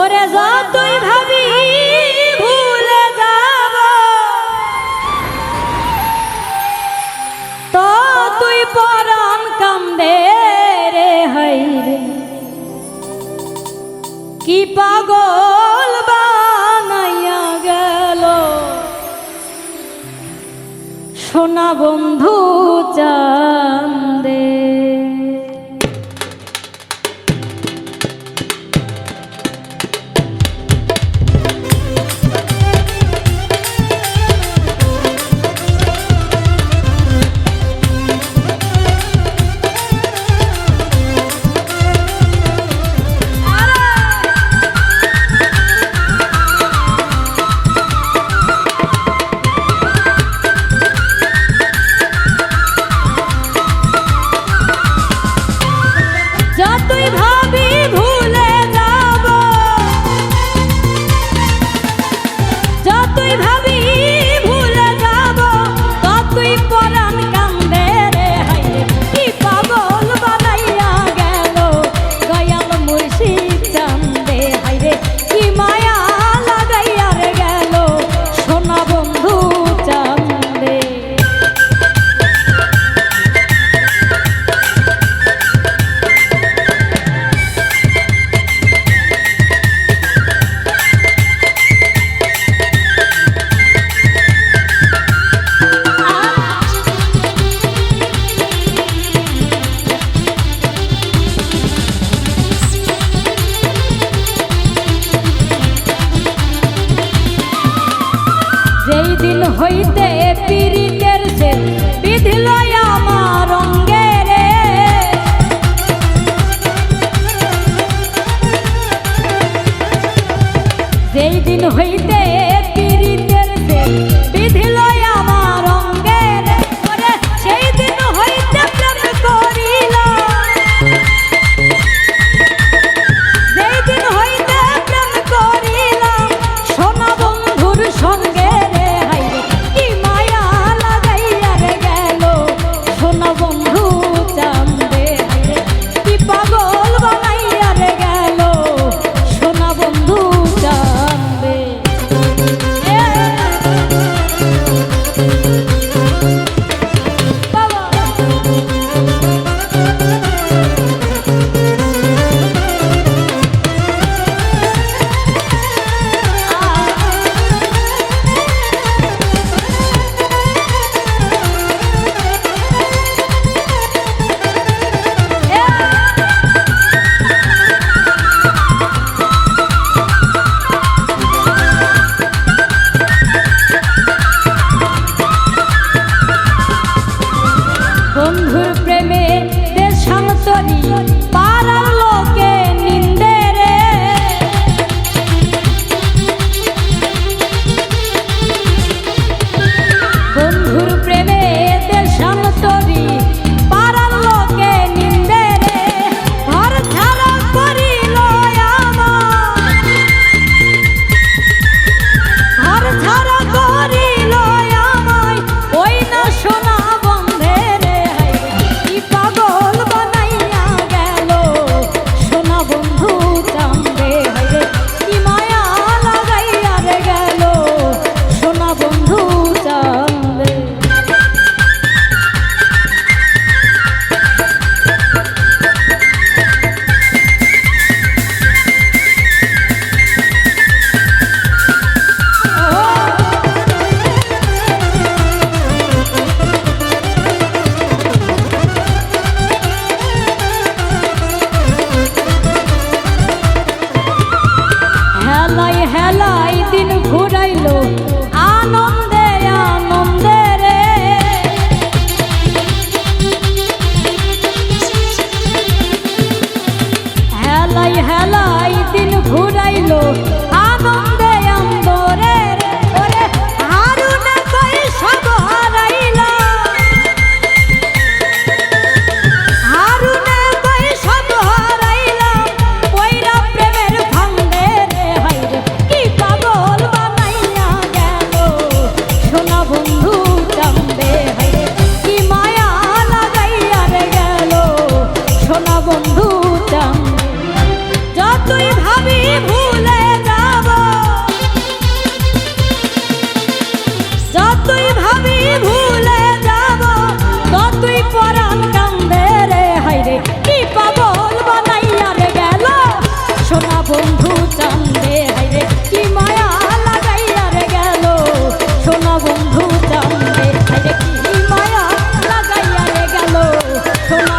ওরে যতই ভাবি ভুলে যাব। তো তুই পরম কামদে রে। হইরে কি পাগল বানাইয়া গেল। সোনা বন্ধু চান্দে। তুই ভাব দিন হইতে পিরিতের সে বিধিল আমার অঙ্গে রে যেই দিন হইতে সবই ভুলে যাব ততই পরাণ কান্দে রে। হাইরে কি পাগল বানাইয়া রে গেল। সোনা বন্ধু চান্দে হাইরে কি মায়া লাগাইয়া রে গেল। সোনা বন্ধু চান্দে হাইরে কি মায়া লাগাইয়া রে গেল। সোনা